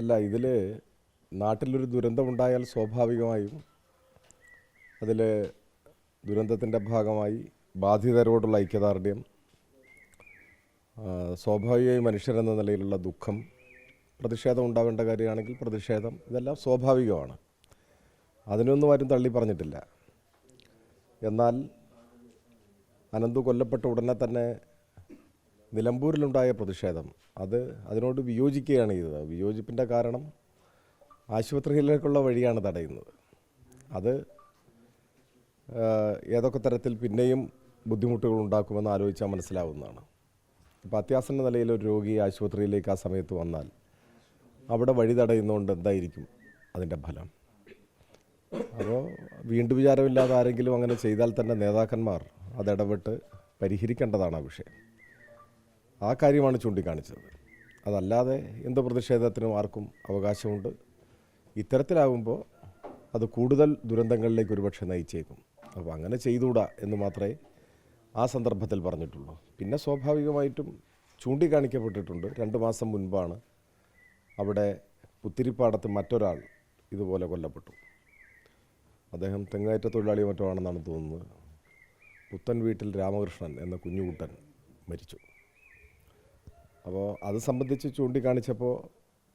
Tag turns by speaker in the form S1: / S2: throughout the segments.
S1: അല്ല ഇതിൽ നാട്ടിലൊരു ദുരന്തമുണ്ടായാൽ സ്വാഭാവികമായും അതിൽ ദുരന്തത്തിന്റെ ഭാഗമായി ബാധിതരോടുള്ള ഐക്യദാർഢ്യം സ്വാഭാവികമായി മനുഷ്യരെന്ന നിലയിലുള്ള ദുഃഖം പ്രതിഷേധം ഉണ്ടാവേണ്ട കാര്യമാണെങ്കിൽ പ്രതിഷേധം ഇതെല്ലാം സ്വാഭാവികമാണ്. അതിനൊന്നും ആരും തള്ളി പറഞ്ഞിട്ടില്ല. എന്നാൽ അനന്തു കൊല്ലപ്പെട്ട ഉടനെ തന്നെ നിലമ്പൂരിലുണ്ടായ പ്രതിഷേധം. അത് അതിനോട് വിയോജിക്കുകയാണ് ചെയ്തത്. വിയോജിപ്പിന്റെ കാരണം ആശുപത്രിയിലേക്കുള്ള വഴിയാണ് തടയുന്നത്. അത് ഏതൊക്കെ തരത്തിൽ പിന്നെയും ബുദ്ധിമുട്ടുകൾ ഉണ്ടാക്കുമെന്ന് ആലോചിച്ചാൽ മനസ്സിലാവുന്നതാണ്. ഇപ്പോൾ അത്യാസന്ന നിലയിൽ ഒരു രോഗി ആശുപത്രിയിലേക്ക് ആ സമയത്ത് വന്നാൽ അവിടെ വഴി തടയുന്നതുകൊണ്ട് എന്തായിരിക്കും അതിന്റെ ഫലം? അപ്പോൾ വീണ്ടും വിചാരമില്ലാതെ ആരെങ്കിലും അങ്ങനെ ചെയ്താൽ തന്നെ നേതാക്കന്മാർ അതിടപെട്ട് പരിഹരിക്കേണ്ടതാണ് ആ വിഷയം. ആ കാര്യമാണ് ചൂണ്ടിക്കാണിച്ചത്. അതല്ലാതെ എന്ത് പ്രതിഷേധത്തിനും ആർക്കും അവകാശമുണ്ട്. ഇത്തരത്തിലാകുമ്പോൾ അത് കൂടുതൽ ദുരന്തങ്ങളിലേക്ക് ഒരുപക്ഷെ നയിച്ചേക്കും. അപ്പോൾ അങ്ങനെ ചെയ്തുകൂടാ എന്ന് മാത്രമേ ആ സന്ദർഭത്തിൽ പറഞ്ഞിട്ടുള്ളൂ. പിന്നെ സ്വാഭാവികമായിട്ടും ചൂണ്ടിക്കാണിക്കപ്പെട്ടിട്ടുണ്ട്. രണ്ട് മാസം മുൻപാണ് അവിടെ പുത്തിരിപ്പാടത്ത് മറ്റൊരാൾ ഇതുപോലെ കൊല്ലപ്പെട്ടു. അദ്ദേഹം തെങ്ങേറ്റ തൊഴിലാളി മറ്റോ ആണെന്നാണ് തോന്നുന്നത്. പുത്തൻ വീട്ടിൽ രാമകൃഷ്ണൻ എന്ന കുഞ്ഞുകുട്ടൻ മരിച്ചു. അപ്പോൾ അത് സംബന്ധിച്ച് ചൂണ്ടിക്കാണിച്ചപ്പോൾ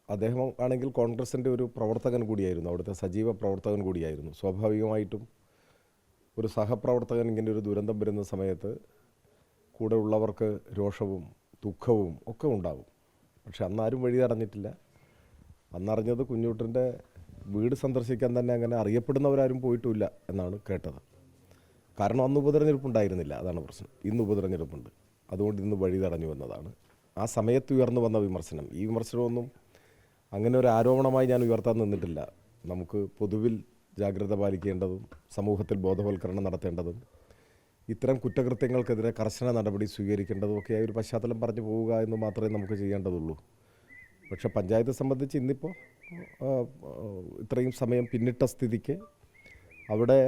S1: അദ്ദേഹം ആണെങ്കിൽ കോൺഗ്രസിന്റെ ഒരു പ്രവർത്തകൻ കൂടിയായിരുന്നു. അവിടുത്തെ സജീവ പ്രവർത്തകൻ കൂടിയായിരുന്നു. സ്വാഭാവികമായിട്ടും ഒരു സഹപ്രവർത്തകൻ ഇങ്ങനെ ഒരു ദുരന്തം വരുന്ന സമയത്ത് കൂടെ ഉള്ളവർക്ക് രോഷവും ദുഃഖവും ഒക്കെ ഉണ്ടാകും പക്ഷെ അന്നാരും വഴി തടഞ്ഞിട്ടില്ല അന്നറിഞ്ഞത് കുഞ്ഞുട്ടന്റെ വീട് സന്ദർശിക്കാൻ തന്നെ അങ്ങനെ അറിയപ്പെടുന്നവരാരും പോയിട്ടുമില്ല എന്നാണ് കേട്ടത്. കാരണം അന്ന് ഉപതെരഞ്ഞെടുപ്പ് ഉണ്ടായിരുന്നില്ല അതാണ് പ്രശ്നം. ഇന്ന് ഉപതെരഞ്ഞെടുപ്പുണ്ട്. അതുകൊണ്ട് ഇന്ന് വഴി തടഞ്ഞു എന്നതാണ് ആ സമയത്ത് ഉയർന്നു വന്ന വിമർശനം. ഈ വിമർശനമൊന്നും അങ്ങനെ ഒരു ആരോപണമായി ഞാൻ ഉയർത്താൻ നിന്നിട്ടില്ല. നമുക്ക് പൊതുവിൽ ജാഗ്രത പാലിക്കേണ്ടതും സമൂഹത്തിൽ ബോധവൽക്കരണം നടത്തേണ്ടതും ഇത്തരം കുറ്റകൃത്യങ്ങൾക്കെതിരെ കർശന നടപടി സ്വീകരിക്കേണ്ടതും ഒക്കെ ഒരു പശ്ചാത്തലം പറഞ്ഞു പോവുക എന്ന് മാത്രമേ നമുക്ക് ചെയ്യേണ്ടതുള്ളൂ. പക്ഷേ പഞ്ചായത്ത് സംബന്ധിച്ച് ഇന്നിപ്പോൾ ഇത്രയും സമയം പിന്നിട്ട സ്ഥിതിക്ക് അവിടെ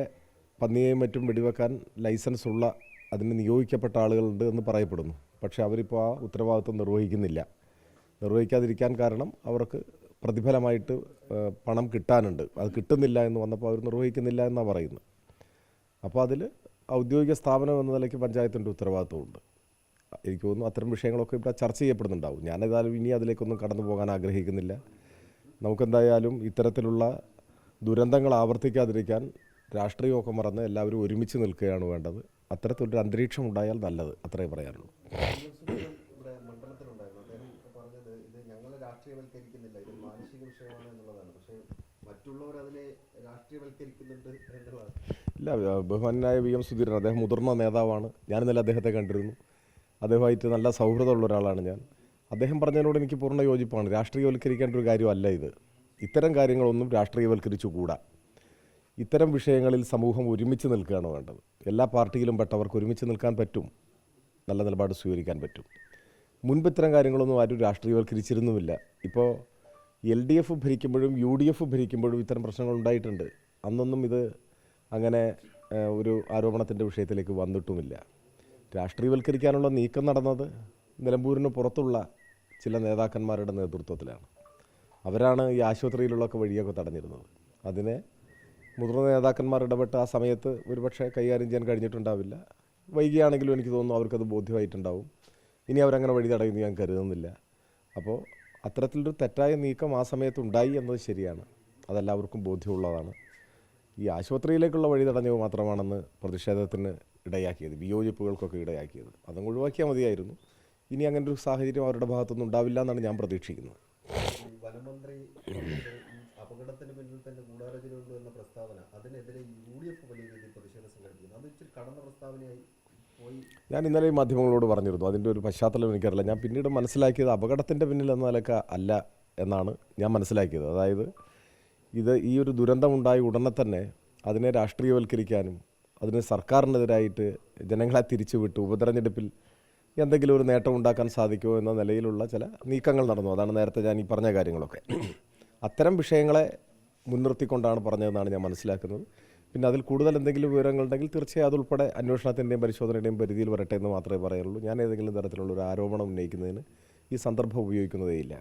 S1: പന്നിയെയും മറ്റും വെടിവെക്കാൻ ലൈസൻസ് ഉള്ള അതിന് നിയോഗിക്കപ്പെട്ട ആളുകളുണ്ട് എന്ന് പറയപ്പെടുന്നു. പക്ഷേ അവരിപ്പോൾ ആ ഉത്തരവാദിത്വം നിർവഹിക്കുന്നില്ല. നിർവഹിക്കാതിരിക്കാൻ കാരണം അവർക്ക് പ്രതിഫലമായിട്ട് പണം കിട്ടാനുണ്ട്. അത് കിട്ടുന്നില്ല എന്ന് വന്നപ്പോൾ അവർ നിർവഹിക്കുന്നില്ല എന്നാണ് പറയുന്നത്. അപ്പോൾ അതിൽ ഔദ്യോഗിക സ്ഥാപനം എന്ന നിലയ്ക്ക് പഞ്ചായത്തിന്റെ ഉത്തരവാദിത്വമുണ്ട്. എനിക്ക് തോന്നുന്നു അത്തരം വിഷയങ്ങളൊക്കെ ഇവിടെ ചർച്ച ചെയ്യപ്പെടുന്നുണ്ടാവും. ഞാനേതായാലും ഇനി അതിലേക്കൊന്നും കടന്നു പോകാൻ ആഗ്രഹിക്കുന്നില്ല. നമുക്കെന്തായാലും ഇത്തരത്തിലുള്ള ദുരന്തങ്ങൾ ആവർത്തിക്കാതിരിക്കാൻ രാഷ്ട്രീയമൊക്കെ മറന്ന് എല്ലാവരും ഒരുമിച്ച് നിൽക്കുകയാണ് വേണ്ടത്. അത്തരത്തിലൊരു അന്തരീക്ഷം ഉണ്ടായാൽ നല്ലത് അത്രേ പറയാനുള്ളൂ.
S2: രാഷ്ട്രീയവൽക്കരിക്കുന്നില്ല ഇത് പക്ഷേ മറ്റുള്ളവർ അതിനെ രാഷ്ട്രീയവൽക്കരിക്കുന്നുണ്ട്
S1: ഇല്ല ബഹുമാനായ വി എം സുധീരൻ അദ്ദേഹം മുതിർന്ന നേതാവാണ്. ഞാൻ അദ്ദേഹത്തെ കണ്ടിരുന്നു. അദ്ദേഹമായിട്ട് നല്ല സൗഹൃദമുള്ള ഒരാളാണ് ഞാൻ. അദ്ദേഹം പറഞ്ഞതിനോട് എനിക്ക് പൂർണ യോജിപ്പാണ്. രാഷ്ട്രീയവൽക്കരിക്കേണ്ട ഒരു കാര്യമല്ല ഇത്. ഇത്തരം കാര്യങ്ങളൊന്നും രാഷ്ട്രീയവൽക്കരിച്ചുകൂടാ. ഇത്തരം വിഷയങ്ങളിൽ സമൂഹം ഒരുമിച്ച് നിൽക്കുകയാണ് വേണ്ടത്. എല്ലാ പാർട്ടിയിലും പെട്ടവർക്ക് ഒരുമിച്ച് നിൽക്കാൻ പറ്റും. നല്ല നിലപാട് സ്വീകരിക്കാൻ പറ്റും. മുൻപ് ഇത്തരം കാര്യങ്ങളൊന്നും ആരും രാഷ്ട്രീയവൽക്കരിച്ചിരുന്നുമില്ല. ഇപ്പോൾ എൽ ഡി എഫ് ഭരിക്കുമ്പോഴും യു ഡി എഫ് ഭരിക്കുമ്പോഴും ഇത്തരം പ്രശ്നങ്ങൾ ഉണ്ടായിട്ടുണ്ട്. അന്നൊന്നും ഇത് അങ്ങനെ ഒരു ആരോപണത്തിന്റെ വിഷയത്തിലേക്ക് വന്നിട്ടുമില്ല. രാഷ്ട്രീയവൽക്കരിക്കാനുള്ള നീക്കം നടന്നത് നിലമ്പൂരിന് പുറത്തുള്ള ചില നേതാക്കന്മാരുടെ നേതൃത്വത്തിലാണ്. അവരാണ് ഈ ആശുപത്രിയിലുള്ളൊക്കെ വഴിയൊക്കെ തടഞ്ഞിരുന്നത്. അതിനെ മുതിർന്ന നേതാക്കന്മാർ ഇടപെട്ട ആ സമയത്ത് ഒരുപക്ഷെ കൈകാര്യം ചെയ്യാൻ കഴിഞ്ഞിട്ടുണ്ടാവില്ല. വൈകിയാണെങ്കിലും എനിക്ക് തോന്നുന്നു അവർക്കത് ബോധ്യമായിട്ടുണ്ടാവും. ഇനി അവരങ്ങനെ വഴി തടയുമെന്ന് ഞാൻ കരുതുന്നില്ല. അപ്പോൾ അത്തരത്തിലൊരു തെറ്റായ നീക്കം ആ സമയത്ത് ഉണ്ടായി എന്നത് ശരിയാണ്. അതെല്ലാവർക്കും ബോധ്യമുള്ളതാണ്. ഈ ആശുപത്രിയിലേക്കുള്ള വഴി തടഞ്ഞത് മാത്രമാണെന്ന് പ്രതിഷേധത്തിന് ഇടയാക്കിയത് വിയോജിപ്പുകൾക്കൊക്കെ ഇടയാക്കിയത്. അതങ്ങ് ഒഴിവാക്കിയാൽ മതിയായിരുന്നു. ഇനി അങ്ങനെ ഒരു സാഹചര്യം അവരുടെ ഭാഗത്തുനിന്ന് ഉണ്ടാവില്ല എന്നാണ് ഞാൻ പ്രതീക്ഷിക്കുന്നത്.
S2: അപകടത്തിന് പിന്നിൽ തന്നെ ഗൂഢാലോചനയുണ്ട് എന്ന പ്രസ്താവന അതിനെതിരെ യു ഡി എഫ് വലിയ രീതിയിൽ പ്രതിഷേധം സംഘടിപ്പിക്കുന്നു. അത് ഇച്ചിരി കടന്ന പ്രസ്താവനയായി
S1: ഞാൻ ഇന്നലെ ഈ മാധ്യമങ്ങളോട് പറഞ്ഞിരുന്നു അതിന്റെ ഒരു പശ്ചാത്തലം എനിക്കറിയില്ല. ഞാൻ പിന്നീട് മനസ്സിലാക്കിയത് അപകടത്തിന്റെ പിന്നിൽ എന്ന നിലയ്ക്ക് അല്ല എന്നാണ് ഞാൻ മനസ്സിലാക്കിയത്. അതായത് ഇത് ഈ ഒരു ദുരന്തമുണ്ടായ ഉടനെ തന്നെ അതിനെ രാഷ്ട്രീയവൽക്കരിക്കാനും അതിന് സർക്കാരിനെതിരായിട്ട് ജനങ്ങളെ തിരിച്ചുവിട്ട് ഉപതെരഞ്ഞെടുപ്പിൽ എന്തെങ്കിലും ഒരു നേട്ടം ഉണ്ടാക്കാൻ സാധിക്കുമോ എന്ന നിലയിലുള്ള ചില നീക്കങ്ങൾ നടന്നു. അതാണ് നേരത്തെ ഞാൻ ഈ പറഞ്ഞ കാര്യങ്ങളൊക്കെ. അത്തരം വിഷയങ്ങളെ മുൻനിർത്തിക്കൊണ്ടാണ് പറഞ്ഞതെന്നാണ് ഞാൻ മനസ്സിലാക്കുന്നത്. പിന്നെ അതിൽ കൂടുതൽ എന്തെങ്കിലും വിവരങ്ങളുണ്ടെങ്കിൽ തീർച്ചയായും അതുൾപ്പെടെ അന്വേഷണത്തിന്റെയും പരിശോധനയുടെയും പരിധിയിൽ വരട്ടെ എന്ന് മാത്രമേ പറയുള്ളൂ ഞാൻ ഏതെങ്കിലും തരത്തിലുള്ള ഒരു ആരോപണം ഉന്നയിക്കുന്നതിന് ഈ സന്ദർഭം ഉപയോഗിക്കുന്നതേയില്ല.